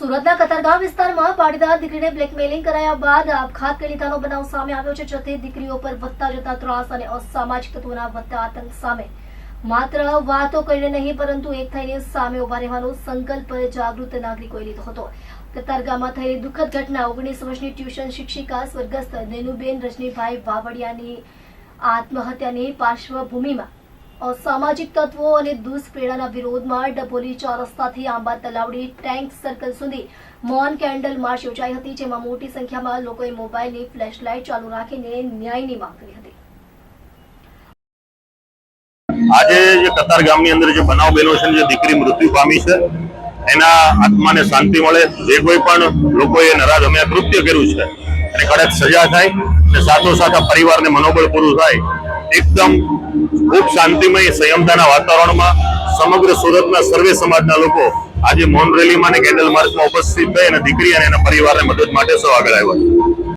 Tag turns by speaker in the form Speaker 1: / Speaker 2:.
Speaker 1: સુરતના કતારગામ વિસ્તારમાં પાટીદાર દીકરીને બ્લેકમેલિંગ કરાયા બાદ આપઘાત કરી લીધાનો બનાવ સામે આવ્યો છે, જેથી દીકરીઓ પર વધતા જતા ત્રાસ અને અસામાજિક તત્વોના વધતા આતંક સામે. માત્ર વાતો કરીને નહીં, પરંતુ એક થઈને સામે ઊભા રહેવાનો સંકલ્પ જાગૃત નાગરિકોએ લીધો હતો. કતારગામમાં થયેલી દુઃખદ ઘટના, ઓગણીસ વર્ષની ટ્યુશન શિક્ષિકા સ્વર્ગસ્થ નેનુબેન રજનીભાઈ વાવડિયાની આત્મહત્યાની પાર્શ્વભૂમિમાં અસામાજિક તત્વો અને દુષ્પ્રેરણાના વિરોધમાં ડભોલી ચોરસ્તાથી આંબા તલાવડી ટેન્ક સર્કલ સુધી મૌન કેન્ડલ માર્ચ યોજાઈ હતી, જેમાં મોટી સંખ્યામાં લોકોએ મોબાઈલની ફ્લેશલાઇટ ચાલુ રાખીને ન્યાયની માંગ કરી હતી.
Speaker 2: આજે જે કતાર ગામની અંદર જે બનાવ બન્યો છે જે દીકરી મૃત્યુ પામી છે, એના આત્માને શાંતિ મળે, જે કોઈ પણ લોકોએ નરાધમ્યા કૃત્ય કર્યું છે, એને કડક સજા થાય અને સાથોસાથ આ પરિવારને મનોબળ પૂરું થાય એકદમ ખૂબ શાંતિમય સંયમતાના વાતાવરણમાં સમગ્ર સુરતના સર્વે સમાજના લોકો આજે મૌન રેલીમાં અને કેન્ડલ માર્ચમાં ઉપસ્થિત થઈ અને દીકરી અને એના પરિવારને મદદ માટે સૌ આગળ આવ્યા.